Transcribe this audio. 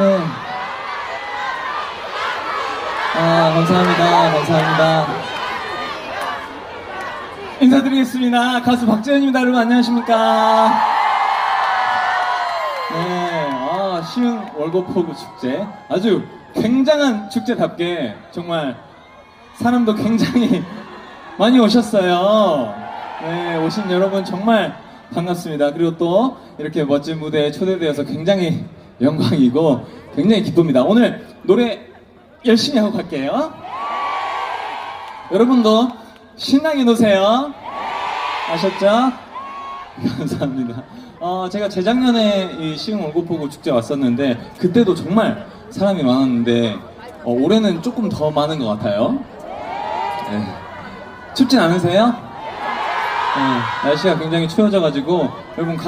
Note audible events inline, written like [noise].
네. 아, 감사합니다. 감사합니다. 인사드리겠습니다. 가수 박재현입니다. 여러분 안녕하십니까? 네, 아, 시흥 월곡포구 축제. 아주 굉장한 축제답게 정말 사람도 굉장히 [laughs] 많이 오셨어요. 네, 오신 여러분 정말 반갑습니다. 그리고 또 이렇게 멋진 무대에 초대되어서 굉장히 영광이고 굉장히 기쁩니다. 오늘 노래 열심히 하고 갈게요. 여러분도 신나게 노세요. 아셨죠? [laughs] 감사합니다. 어, 제가 재작년에 이 시흥 월곡포구 축제 왔었는데 그때도 정말 사람이 많았는데 어, 올해는 조금 더 많은 것 같아요. 네. 춥진 않으세요? 네, 날씨가 굉장히 추워져가지고 여러분 가-